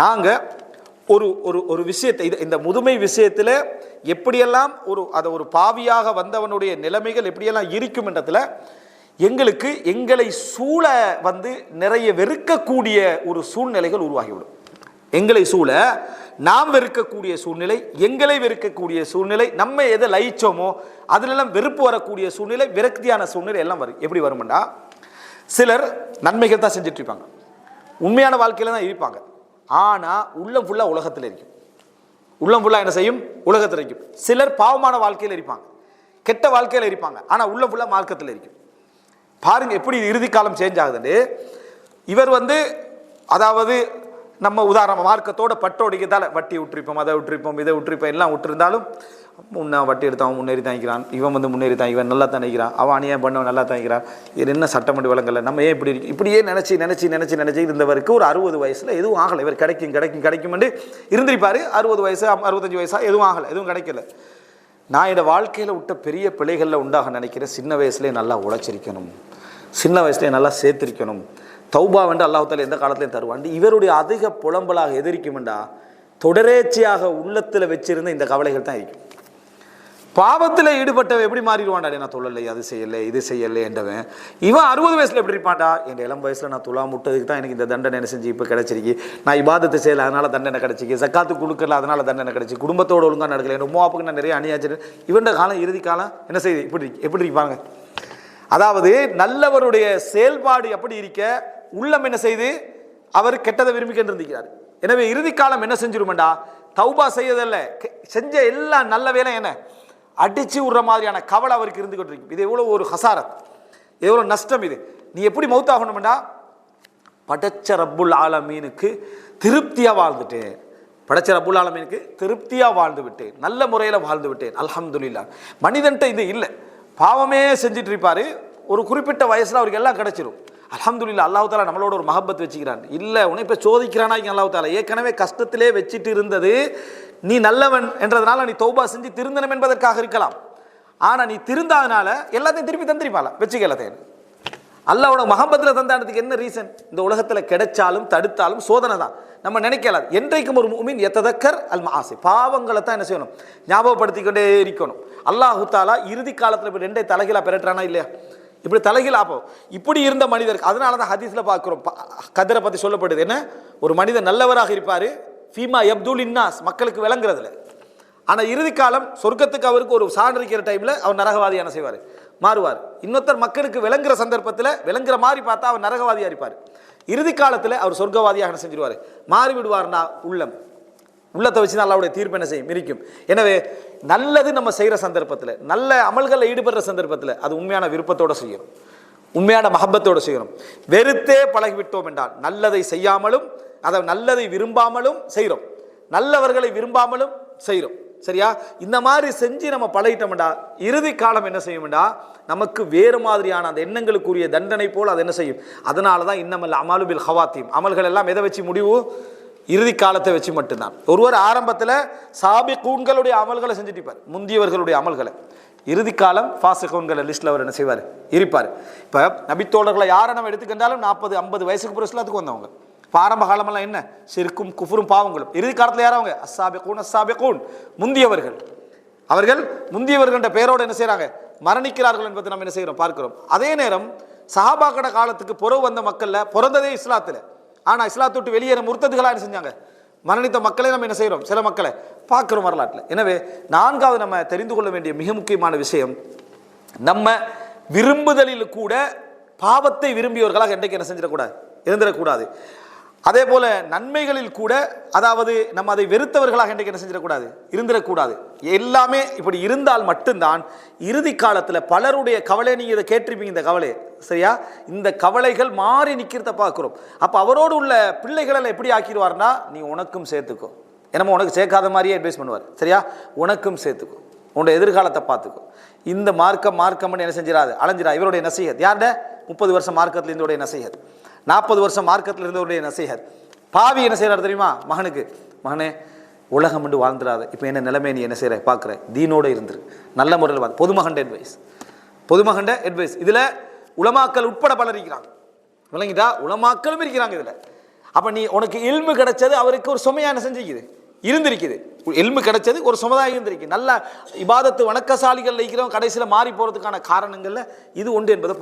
நாங்கள் ஒரு ஒரு ஒரு விஷயத்தை இது இந்த முதுமை விஷயத்தில் எப்படியெல்லாம் ஒரு அதை ஒரு பாவியாக வந்தவனுடைய நிலைமைகள் எப்படியெல்லாம் இருக்கும் என்றதில் எங்களுக்கு எங்களை சூழ வந்து நிறைய வெறுக்கக்கூடிய ஒரு சூழ்நிலைகள் உருவாகிவிடும். எங்களை சூழ நாம் வெறுக்கக்கூடிய சூழ்நிலை எங்களை வெறுக்கக்கூடிய சூழ்நிலை நம்ம எதை லயிச்சோமோ அதிலெல்லாம் வெறுப்பு வரக்கூடிய சூழ்நிலை விரக்தியான சூழ்நிலை எல்லாம் வரும். எப்படி வரும்னா சிலர் நன்மைகள் தான் செஞ்சுட்டு இருப்பாங்க. உண்மையான வாழ்க்கையில தான் இருப்பாங்க. ஆனால் உள்ளம் ஃபுல்லாக உலகத்தில் இருக்கும். உள்ளம் ஃபுல்லாக என்ன செய்யும்? உலகத்தில் இருக்கும். சிலர் பாவமான வாழ்க்கையில் இருப்பாங்க. கெட்ட வாழ்க்கையில் இருப்பாங்க. ஆனால் உள்ளம் ஃபுல்லாக மார்க்கத்தில் இருக்கும். பாருங்கள் எப்படி இறுதி காலம் சேஞ்ச் ஆகுதுன்னு. இவர் வந்து அதாவது நம்ம உதாரணம் மார்க்கத்தோட பட்டோடிக்கத்தால் வட்டி விட்டுருப்போம் அதை விட்டுருப்போம் இதை விட்டுருப்போம் எல்லாம் விட்டுருந்தாலும் முன்னே வட்டி எடுத்தவன் முன்னேறி தாங்கிக்கிறான் இவன் வந்து முன்னேறி தான் இவன் நல்லா தானிக்கிறான் அவன் அநியாயம் பண்ணவன் நல்லா தாங்கிக்கிறான் இது என்ன சட்டமன்ற வளங்கல நம்ம ஏன் இப்படி இருக்கு? இப்படியே நினச்சி நினச்சி நினச்சி நினச்சி இருந்தவருக்கு ஒரு அறுபது வயசில் எதுவும் ஆகலை. இவர் கிடைக்கும் கிடைக்கும் கிடைக்கும்னு இருந்திருப்பார். அறுபது வயசு அறுபத்தஞ்சு வயசாக எதுவும் ஆகலை எதுவும் கிடைக்கல. நான் என்னோட வாழ்க்கையில் விட்ட பெரிய பிழைகளில் உண்டாக நினைக்கிறேன் சின்ன வயசுலேயே நல்லா உழைச்சிருக்கணும். சின்ன வயசுலேயே நல்லா சேர்த்திருக்கணும். தௌபா வந்து அல்லாஹால எந்த காலத்திலையும் தருவான். இவருடைய அதிக புலம்பலாக எதிர்க்குமெண்டா தொடரேச்சியாக உள்ளத்தில் வச்சிருந்த இந்த கவலைகள் தான் இருக்கும். பாவத்தில் ஈடுபட்டவன் எப்படி மாறிடுவான்டா? நான் தொழலை அது செய்யலை இது செய்யலை என்றவன். இவன் அறுபது வயசில் எப்படி இருப்பான்டா? என் இளம் வயசில் நான் துலா முட்டதுக்கு தான் எனக்கு இந்த தண்டனை என்ன செஞ்சு இப்போ கிடச்சிருக்கு. நான் இபாதத்தை செய்யலை அதனால் தண்டனை கிடச்சிக்கு சக்காத்து கொடுக்கல அதனால் தண்டனை கிடச்சி குடும்பத்தோட ஒழுங்கா நடக்கல. என் உமாவுக்கு நான் நிறைய அணியாச்சு இவன்ட காலம் இறுதி காலம் என்ன செய்யுது? இப்படி எப்படி இருப்பாங்க? அதாவது நல்லவருடைய செயல்பாடு எப்படி இருக்க? உள்ளம் என்ன செய்து அவர் கெட்டதை விரும்பிக்கிட்டு இருந்திருக்கிறார் எனவே இறுதி காலம் என்ன செஞ்சிருமெண்டா? தௌபா செய்யதல்ல கெ- செஞ்ச எல்லா நல்ல வேலை என்ன? அடித்து விடுற மாதிரியான கவலை அவருக்கு இருந்துக்கிட்டு இருக்கும் இது எவ்வளோ ஒரு ஹசாரத். எவ்வளோ நஷ்டம் இது. நீ எப்படி மௌத்தாகணும்டா படைச்ச ரப்புல் ஆலமீனுக்கு திருப்தியாக வாழ்ந்துட்டேன். படைச்ச ரப்புல் ஆலமீனுக்கு திருப்தியாக வாழ்ந்து விட்டேன். நல்ல முறையில் வாழ்ந்து விட்டேன். அலமதுல்லா மனிதன்ட்ட இது இல்லை. பாவமே செஞ்சிட்டு இருப்பார். ஒரு குறிப்பிட்ட வயசில் அவருக்கு எல்லாம் கிடைச்சிரும். அலமதுல்லா அல்லாஹ் தாலா நம்மளோட ஒரு மஹபத் வச்சுக்கிறான். இல்லை உன்னை இப்போ சோதிக்கிறானா இங்க அல்லாஹ் தாலா ஏற்கனவே கஷ்டத்திலே வச்சுட்டு இருந்தது. நீ நல்லவன் என்றதுனால நீ தௌபா செஞ்சு திருந்தனம் என்பதற்காக இருக்கலாம். ஆனால் நீ திருந்தாதனால எல்லாத்தையும் திருப்பி தந்திரிப்பால வச்சுக்க எல்லாத்தையும். அல்லாவோட மகபத்தில் தந்தானதுக்கு என்ன ரீசன் இந்த உலகத்தில் கிடைச்சாலும் தடுத்தாலும் சோதனை தான். நம்ம நினைக்கலாம் என்றைக்கும் ஒரு மீன் எத்ததக்கர் அல் ஆசை பாவங்களை தான் என்ன செய்யணும்? ஞாபகப்படுத்திக்கொண்டே இருக்கணும். அல்லாஹு தாலா இறுதி காலத்தில் இப்போ ரெண்டே தலைகீழா பெறட்டானா இல்லையா? இப்படி தலைகீழ் ஆப்போம் இப்படி இருந்த மனிதர் அதனால தான் ஹதீஸில் பார்க்குறோம். கதிரை பற்றி சொல்லப்படுது. என்ன? ஒரு மனிதர் நல்லவராக இருப்பார். ஃபீமா அப்துல் இன்னாஸ் மக்களுக்கு விளங்குறதுல. ஆனால் இறுதி காலம் சொர்க்கத்துக்கு அவருக்கு ஒரு சான்றிக்கிற டைமில் அவர் நரகவாதியான செய்வார். மாறுவார். இன்னொருத்தர் மக்களுக்கு விளங்குற சந்தர்ப்பத்தில் விளங்குற மாதிரி பார்த்தா அவர் நரகவாதியாக இருப்பார். இறுதி காலத்தில் அவர் சொர்க்கவாதியாக என்ன செஞ்சிருவார் மாறிவிடுவார்னா உள்ளம். உள்ளத்தை வச்சு தான் அல்லாவுடைய தீர்ப்பு என்ன செய்யும்? இருக்கும் எனவே நல்லது நம்ம செய்கிற சந்தர்ப்பத்தில் நல்ல அமல்களில் ஈடுபடுற சந்தர்ப்பத்தில் அது உண்மையான விருப்பத்தோடு செய்யணும். உண்மையான மகப்பத்தோடு செய்யணும். வெறுத்தே பழகிவிட்டோம் என்றால் நல்லதை செய்யாமலும் அதை நல்லதை விரும்பாமலும் செய்கிறோம் நல்லவர்களை விரும்பாமலும் செய்கிறோம் சரியா? இந்த மாதிரி செஞ்சு நம்ம பழகிட்டோம்டா இறுதி காலம் என்ன செய்யும்டா நமக்கு வேறு மாதிரியான அந்த எண்ணங்களுக்குரிய தண்டனை போல் அது என்ன செய்யும்? அதனால தான் இன்னமல் அமலுபில் ஹவாத்தீம் அமல்கள் எல்லாம் எதை வச்சு முடிவு? இறுதி காலத்தை வச்சு மட்டும்தான். ஒருவர் ஆரம்பத்தில் சாபி கூண்களுடைய அமல்களை செஞ்சுட்டு இருப்பார். முந்தியவர்களுடைய அமல்களை. இறுதி காலம் ஃபாசிகோன்கள் லிஸ்ட்டில் அவர் என்ன செய்வார்? இருப்பார். இப்போ நபித்தோழர்களை யாரை நம்ம எடுத்துக்கிட்டாலும் நாற்பது ஐம்பது வயசுக்கு பிறகு இஸ்லாத்துக்கு வந்தவங்க. ஆரம்ப காலமெல்லாம் என்ன? சிறுக்கும் குஃபுரும் பாவங்களும். இறுதி காலத்தில் யாரவங்க அஸ்ஸாபிகூன் அஸ்ஸாபிகூன். முந்தியவர்கள். அவர்கள் முந்தியவர்கள்ன்ற பெயரோடு என்ன செய்கிறாங்க மரணிக்கிறார்கள் என்பதை நம்ம என்ன செய்கிறோம்? பார்க்கிறோம். அதே நேரம் சஹாபாக்கட காலத்துக்கு புறவு வந்த மக்களில் பிறந்ததே இஸ்லாத்தில். ஆனால் இஸ்லாத்தை விட்டு வெளியேற முர்த்ததுகளாக என்ன செஞ்சாங்க? மரணித்த மக்களை நம்ம என்ன செய்கிறோம் சில மக்களை பார்க்குறோம் வரலாற்றில். எனவே நான்காவது நம்ம தெரிந்து கொள்ள வேண்டிய மிக முக்கியமான விஷயம் நம்ம விரும்புதலில் கூட பாவத்தை விரும்பியவர்களாக என்றைக்கு என்ன செஞ்சிடக்கூடாது? இருந்துடக்கூடாது அதே போல நன்மைகளில் கூட அதாவது நம்ம அதை வெறுத்தவர்களாக இன்றைக்கு என்ன செஞ்சிடக்கூடாது? இருந்துடக்கூடாது. எல்லாமே இப்படி இருந்தால் மட்டும்தான் இறுதி காலத்தில் பலருடைய கவலை நீங்கள் இதை கேட்டிருப்பீங்க இந்த கவலை சரியா? இந்த கவலைகள் மாறி நிற்கிறத பார்க்குறோம். அப்போ அவரோடு உள்ள பிள்ளைகளை எப்படி ஆக்கிடுவார்னா நீ உனக்கும் சேர்த்துக்கோ. என்னமோ உனக்கு சேர்க்காத மாதிரியே அட்வைஸ் பண்ணுவார் சரியா? உனக்கும் சேர்த்துக்கோ. உன்னோட எதிர்காலத்தை பார்த்துக்கோ. இந்த மார்க்கம் மார்க்கம்னு என்ன செஞ்சிடாது அலைஞ்சிடா இவருடைய நசீகத். யார்ட? முப்பது வருஷம் மார்க்கத்தில் இருந்தோடைய நசீகத். நாற்பது வருஷம் மார்க்கத்தில் இருந்தவருடைய நசீகத் பாவி என்ன செய்கிறார் தெரியுமா? மகனுக்கு மகனே உலகம் என்று வாழ்ந்துடாத. இப்போ என்ன நிலைமை? நீ என்ன செய்கிற பார்க்குற தீனோடு இருந்துரு. நல்ல முறையில் பார்த்து பொதுமகண்ட அட்வைஸ் பொதுமகண்ட அட்வைஸ் இதில் உலமாக்கள் உட்பட பலர் இருக்கிறாங்க. விளங்கிட்டா? உலமாக்களும் இருக்கிறாங்க இதில். அப்போ நீ உனக்கு எல்மு கிடைச்சது அவருக்கு ஒரு சுமையான செஞ்சிக்குது? இருந்திருக்குது. எல்மு கிடைச்சது ஒரு சமுதாயம் இருந்திருக்கு. நல்ல இபாதத்து வணக்கசாலிகள் இருக்கிறவங்க கடைசியில் மாறி போறதுக்கான காரணங்களில் இது உண்டு என்பதை